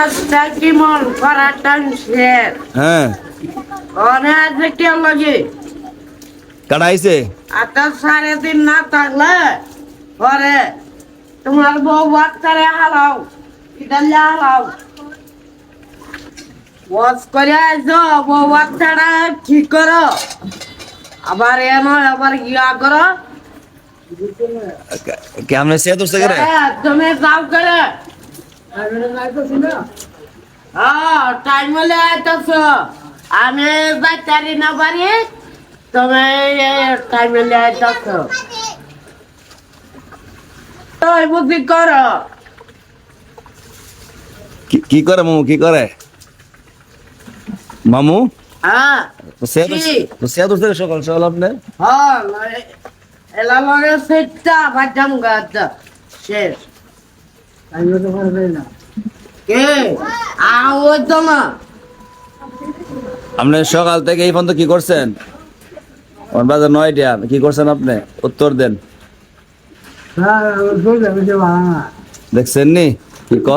কাজটা কি মন করাটা শেষ হ্যাঁ অনেক আছে কে লাগে কাটা আইছে আর তো সাড়ে দিন না থাকলে পরে তোমার বউ বাচ্চারে হালাও ইটালে হালাও ওয়াশ করে আইসো বউ বাচ্চাটা ঠিক করো আবার এন আবার ইয়া করো কেমন সে তোর থেকে হ্যাঁ, তুমি যাও করে হ্যাঁ টাইম হলে আইতেছ। আমি যাইতারি না পারি তুমি টাইম হলে আইতেছ। করো। কি- কি করে মামু কি করে? মামু? হ্যাঁ সকাল সকাল আপনি? হ্যাঁ এলা লগে সেটা বাজাম গাছ শেষ। কে? আও তো না আপনি সকাল থেকে এই পর্যন্ত কি করছেন? আমার বাজার নয়টা কি করছেন আপনি? উত্তর দেন। দেখছেন নি? কি ক?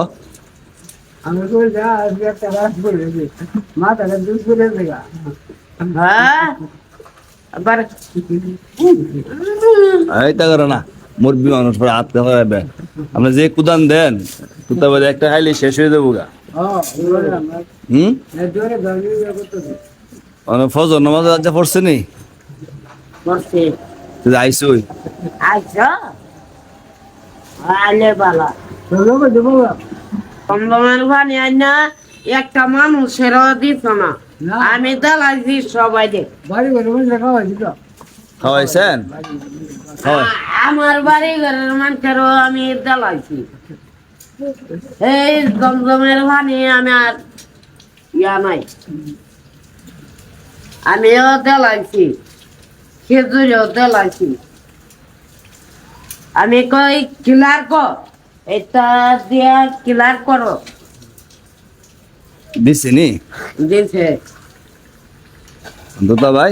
হ্যাঁ? আবার? এই তা করে না। মুরবি মানুষ পরে হাত হবে আপনি যে কুদান দেন কুতা একটা খাইলে শেষ হয়ে যাব গা। হুম? ফজর নামাজ আজ পড়ছে নি? আইসুই। আলে বালা। একটা মানুষেরও দিত না। আমি দালাইছি সবাই দে খাওয়াইছেন খাওয়াই আ- আমার বাড়ি ঘরের মানুষেরও আমি দালাইছি এই জমজমের ভানি আমি আর ইয়া নাই। আমিও দেলাইছি খেজুরেও দেলাইছি আমি কই কিলার কর এটা দিয়া কিলার করো। দিছি নি? দিছে। দুতা ভাই?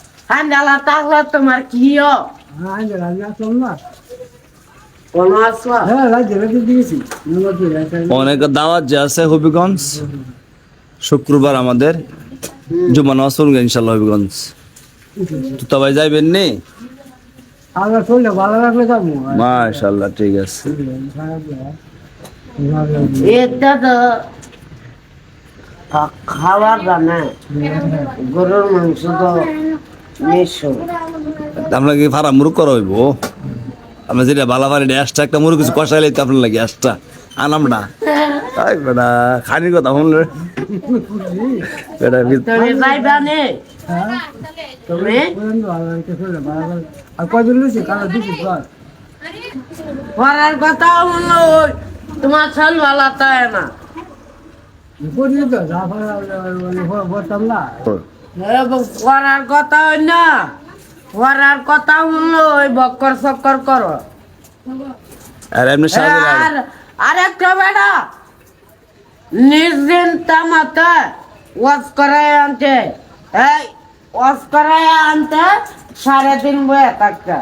তোমার কি কোনো আসবা অনেক দাওয়াত যে আছে হবিগঞ্জ। শুক্রবার আমাদের। জুমা নামাজ পড়ুন ইনশাল্লাহ হবিগঞ্জ। তুতা ভাই যাইবেন নি? আমরা চললে ভালো রাখলে যাব মাশাল্লাহ ঠিক আছে। এটা তো খাওয়ার জানে গরুর মাংস তো আমরা কি ফারা মুরুখ করা হইব? আমরা যেটা বালা পারি অ্যাসটা একটা মুরুখ কিছু কষাইলে তো আপনার লাগে অ্যাসটা আনাম না। তাই বেটা খানির কথা শুনলে। বেটা পড়ার কথা হলো তোমার ছল ভালো তাই না। বলতাম না। পড়ার কথা হই না। পড়ার কথা হলো ওই বক্কর চক্কর করো। আর এমনি আর আরেকটা বেটা করায় আনতে। এই করায় আনতে সাড়ে তিন বয়ে থাকতে।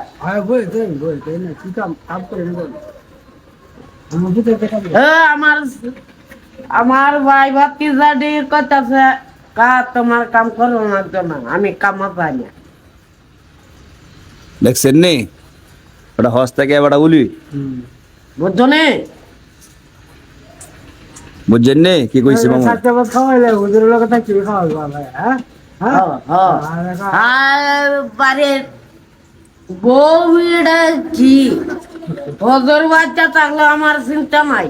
হ্যাঁ আমার আমার আমার ভাই ভাতিজাডি কইতাছে কা তোমার কাম করো না তো না আমি কামা পাই না। দেখছেন নি? ওটা হস থেকে এবার উলি। বুঝছ নে? বুঝছেন নি? কি কইছে মামু? সাতটা বাজ খাওয়াইলে ওদের লোক থাকছি খাওয়াই ভালো হ্যাঁ? হ্যাঁ? আর বাড়ির বউটা কি? ওদের বাচ্চা থাকলে আমার চিন্তা নাই।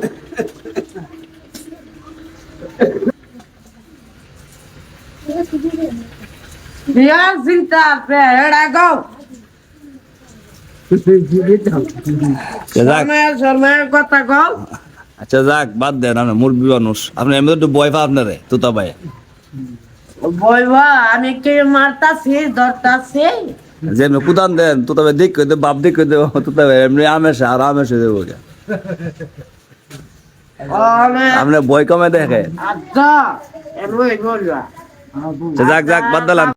বিয়ার চিন্তা কথা আচ্ছা যাক বাদ দেন আপনি মুরব্বী মানুষ। আপনি এমনি একটু বয় পা আপনারে তুতা ভাই। বলবা আমি কি মারতাছি ধরতাছি? যে এমনি কুদান দেন তুতা ভাই দেখ দে বাপ দেখ দে তুতা ভাই এমনি আমেশে আর আমেশে দেবো আপনি কমে দেখে। আচ্ছা এমনি বলবা। আচ্ছা, যাক যাক বাদ দিলাম।